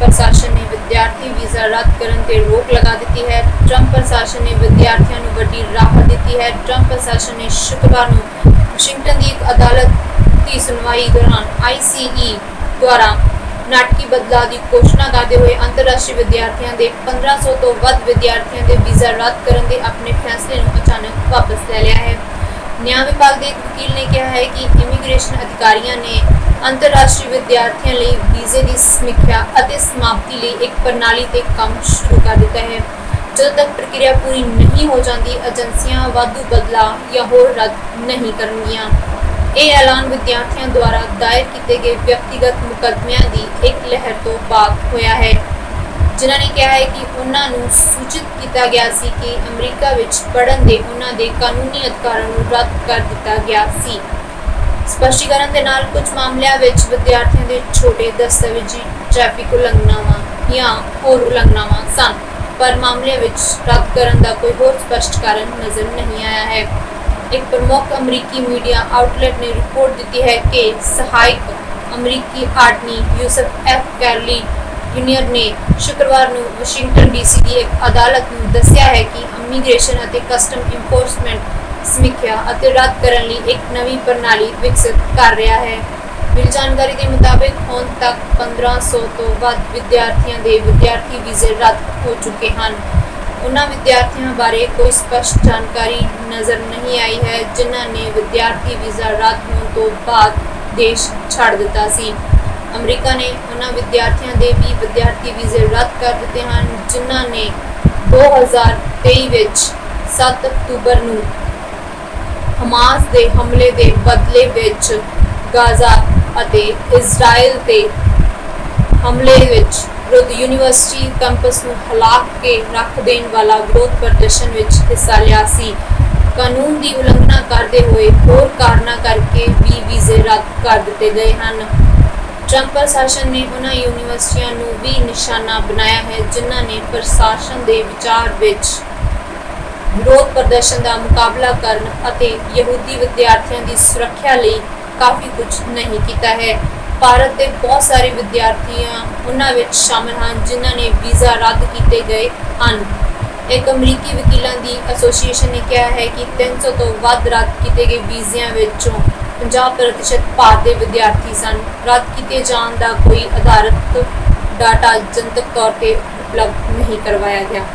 ਪ੍ਰਸ਼ਾਸਨ ਨੇ ਵਿਦਿਆਰਥੀ ਵੀਜ਼ਾ ਰੱਦ ਕਰਨ ਤੇ ਰੋਕ ਲਗਾ ਦਿੱਤੀ ਹੈ। ਟਰੰਪ ਪ੍ਰਸ਼ਾਸਨ ਨੇ ਵਿਦਿਆਰਥੀਆਂ ਨੂੰ ਵੱਡੀ ਰਾਹਤ ਦਿੱਤੀ ਹੈ। ਟਰੰਪ ਪ੍ਰਸ਼ਾਸਨ ਨੇ ਸ਼ੁੱਕਰਵਾਰ ਨੂੰ ਵਾਸ਼ਿੰਗਟਨ ਦੀ ਇੱਕ ਅਦਾਲਤ ਦੀ ਸੁਣਵਾਈ ਦੌਰਾਨ ICE ਦੁਆਰਾ ਨਾਟਕੀ ਬਦਲਾਅ ਦੀ ਘੋਸ਼ਣਾ ਕਰਦੇ ਹੋਏ ਅੰਤਰਰਾਸ਼ਟਰੀ ਵਿਦਿਆਰਥੀਆਂ ਦੇ 1500 ਤੋਂ ਵੱਧ ਵਿਦਿਆਰਥੀਆਂ ਦੇ ਵੀਜ਼ਾ ਰੱਦ ਕਰਨ ਦੇ ਆਪਣੇ ਫੈਸਲੇ ਨੂੰ ਅਚਾਨਕ ਵਾਪਸ ਲੈ ਲਿਆ ਹੈ। ਨਿਆਂ ਵਿਭਾਗ ਦੇ ਇੱਕ ਵਕੀਲ ਨੇ ਕਿਹਾ ਹੈ ਕਿ ਇਮੀਗ੍ਰੇਸ਼ਨ ਅਧਿਕਾਰੀਆਂ ਨੇ ਅੰਤਰਰਾਸ਼ਟਰੀ ਵਿਦਿਆਰਥੀਆਂ ਲਈ ਵੀਜ਼ੇ ਦੀ ਸਮੀਖਿਆ ਅਤੇ ਸਮਾਪਤੀ ਲਈ ਇੱਕ ਪ੍ਰਣਾਲੀ ਤੇ ਕੰਮ ਸ਼ੁਰੂ ਕਰ ਦਿੱਤਾ ਹੈ। ਜਦੋਂ ਤੱਕ ਪ੍ਰਕਿਰਿਆ ਪੂਰੀ ਨਹੀਂ ਹੋ ਜਾਂਦੀ, ਏਜੰਸੀਆਂ ਵਾਧੂ ਬਦਲਾਅ ਜਾਂ ਹੋਰ ਰੱਦ ਨਹੀਂ ਕਰਨਗੀਆਂ। ਇਹ ਐਲਾਨ ਵਿਦਿਆਰਥੀਆਂ ਦੁਆਰਾ ਦਾਇਰ ਕੀਤੇ ਗਏ ਵਿਅਕਤੀਗਤ ਮੁਕੱਦਮਿਆਂ ਦੀ ਇੱਕ ਲਹਿਰ ਤੋਂ ਬਾਅਦ ਹੋਇਆ ਹੈ, ਜਿਨ੍ਹਾਂ ਨੇ ਕਿਹਾ ਹੈ ਕਿ ਉਹਨਾਂ ਨੂੰ ਸੂਚਿਤ ਕੀਤਾ ਗਿਆ ਸੀ ਕਿ ਅਮਰੀਕਾ ਵਿੱਚ ਪੜ੍ਹਨ ਦੇ ਉਹਨਾਂ ਦੇ ਕਾਨੂੰਨੀ ਅਧਿਕਾਰਾਂ ਨੂੰ ਰੱਦ ਕਰ ਦਿੱਤਾ ਗਿਆ ਸੀ। ਸਪਸ਼ਟੀਕਰਨ ਦੇ ਨਾਲ ਕੁਝ ਮਾਮਲਿਆਂ ਵਿੱਚ ਵਿਦਿਆਰਥੀਆਂ ਦੇ ਛੋਟੇ ਦਸਤਾਵੇਜ਼ੀ ਟ੍ਰੈਫਿਕ ਉਲੰਘਣਾਵਾਂ ਜਾਂ ਹੋਰ ਉਲੰਘਣਾਵਾਂ ਸਨ, ਪਰ ਮਾਮਲੇ ਵਿੱਚ ਰੱਦ ਕਰਨ ਦਾ ਕੋਈ ਹੋਰ ਸਪਸ਼ਟ ਕਾਰਨ ਨਜ਼ਰ ਨਹੀਂ ਆਇਆ ਹੈ। ਇੱਕ ਪ੍ਰਮੁੱਖ ਅਮਰੀਕੀ ਮੀਡੀਆ ਆਊਟਲੈਟ ਨੇ ਰਿਪੋਰਟ ਦਿੱਤੀ ਹੈ ਕਿ ਸਹਾਇਕ ਅਮਰੀਕੀ attorney Yusuf F Carley junior ਨੇ ਸ਼ੁੱਕਰਵਾਰ ਨੂੰ ਵਾਸ਼ਿੰਗਟਨ ਡੀਸੀ ਦੀ ਇੱਕ ਅਦਾਲਤ ਨੂੰ ਦੱਸਿਆ ਹੈ ਕਿ ਇਮੀਗ੍ਰੇਸ਼ਨ ਅਤੇ ਕਸਟਮ ਇਨਫੋਰਸਮੈਂਟ ਸਮੀਖਿਆ ਅਤੇ ਰੱਦ ਕਰਨ ਲਈ ਇੱਕ ਨਵੀਂ ਪ੍ਰਣਾਲੀ ਵਿਕਸਿਤ ਕਰ ਰਿਹਾ ਹੈ। ਮਿਲ ਜਾਣਕਾਰੀ ਦੇ ਮੁਤਾਬਕ, ਹੁਣ ਤੱਕ 1500 ਤੋਂ ਵੱਧ ਵਿਦਿਆਰਥੀਆਂ ਦੇ ਵਿਦਿਆਰਥੀ ਵੀਜ਼ੇ ਰੱਦ ਹੋ ਚੁੱਕੇ ਹਨ। ਉਹਨਾਂ ਵਿਦਿਆਰਥੀਆਂ ਬਾਰੇ ਕੋਈ ਸਪਸ਼ਟ ਜਾਣਕਾਰੀ ਨਜ਼ਰ ਨਹੀਂ ਆਈ ਹੈ, ਜਿਨ੍ਹਾਂ ਨੇ ਵਿਦਿਆਰਥੀ ਵੀਜ਼ਾ ਰੱਦ ਹੋਣ ਤੋਂ ਬਾਅਦ ਦੇਸ਼ ਛੱਡ ਦਿੱਤਾ ਸੀ। ਅਮਰੀਕਾ ਨੇ ਉਹਨਾਂ ਵਿਦਿਆਰਥੀਆਂ ਦੇ ਵੀ ਵਿਦਿਆਰਥੀ ਵੀਜ਼ੇ ਰੱਦ ਕਰ ਦਿੱਤੇ ਹਨ, ਜਿਨ੍ਹਾਂ ਨੇ 2023 ਵਿੱਚ 7 ਅਕਤੂਬਰ ਨੂੰ ਹਮਾਸ ਦੇ ਹਮਲੇ ਦੇ ਬਦਲੇ ਵਿੱਚ ਗਾਜ਼ਾ ਅਤੇ ਇਜ਼ਰਾਈਲ ਤੇ ਹਮਲੇ ਵਿੱਚ ਵਿਰੁੱਧ ਯੂਨੀਵਰਸਿਟੀ ਕੈਂਪਸ ਨੂੰ ਹਲਾਕ ਕੇ ਰੱਖ ਦੇਣ ਵਾਲਾ ਵਿਰੋਧ ਪ੍ਰਦਰਸ਼ਨ ਵਿੱਚ ਹਿੱਸਾ ਲਿਆ ਸੀ। ਕਾਨੂੰਨ ਦੀ ਉਲੰਘਣਾ ਕਰਦੇ ਹੋਏ ਹੋਰ ਕਾਰਨਾਂ ਕਰਕੇ ਵੀ ਵੀਜ਼ੇ ਰੱਦ ਕਰ ਦਿੱਤੇ ਗਏ ਹਨ। ਟਰੰਪ ਪ੍ਰਸ਼ਾਸਨ ਨੇ ਉਹਨਾਂ ਯੂਨੀਵਰਸਿਟੀਆਂ ਨੂੰ ਵੀ ਨਿਸ਼ਾਨਾ ਬਣਾਇਆ ਹੈ, ਜਿਨ੍ਹਾਂ ਨੇ ਪ੍ਰਸ਼ਾਸਨ ਦੇ ਵਿਚਾਰ ਵਿੱਚ ਵਿਰੋਧ ਪ੍ਰਦਰਸ਼ਨ ਦਾ ਮੁਕਾਬਲਾ ਕਰਨ ਅਤੇ ਯਹੂਦੀ ਵਿਦਿਆਰਥੀਆਂ ਦੀ ਸੁਰੱਖਿਆ ਲਈ ਕਾਫੀ ਕੁਝ ਨਹੀਂ ਕੀਤਾ ਹੈ। ਭਾਰਤ ਦੇ ਬਹੁਤ ਸਾਰੇ ਵਿਦਿਆਰਥੀਆਂ ਉਹਨਾਂ ਵਿੱਚ ਸ਼ਾਮਲ ਹਨ, ਜਿਨ੍ਹਾਂ ਨੇ ਵੀਜ਼ਾ ਰੱਦ ਕੀਤੇ ਗਏ ਹਨ। ਇੱਕ ਅਮਰੀਕੀ ਵਕੀਲਾਂ ਦੀ ਐਸੋਸੀਏਸ਼ਨ ਨੇ ਕਿਹਾ ਹੈ ਕਿ 300 ਤੋਂ ਵੱਧ ਰੱਦ ਕੀਤੇ ਗਏ ਵੀਜ਼ਿਆਂ ਵਿੱਚੋਂ 50% ਭਾਰਤ ਦੇ ਵਿਦਿਆਰਥੀ ਸਨ। ਰੱਦ ਕੀਤੇ ਜਾਣ ਦਾ ਕੋਈ ਆਧਾਰਿਤ ਡਾਟਾ ਜਨਤਕ ਤੌਰ ਤੇ ਉਪਲਬਧ ਨਹੀਂ ਕਰਵਾਇਆ ਗਿਆ।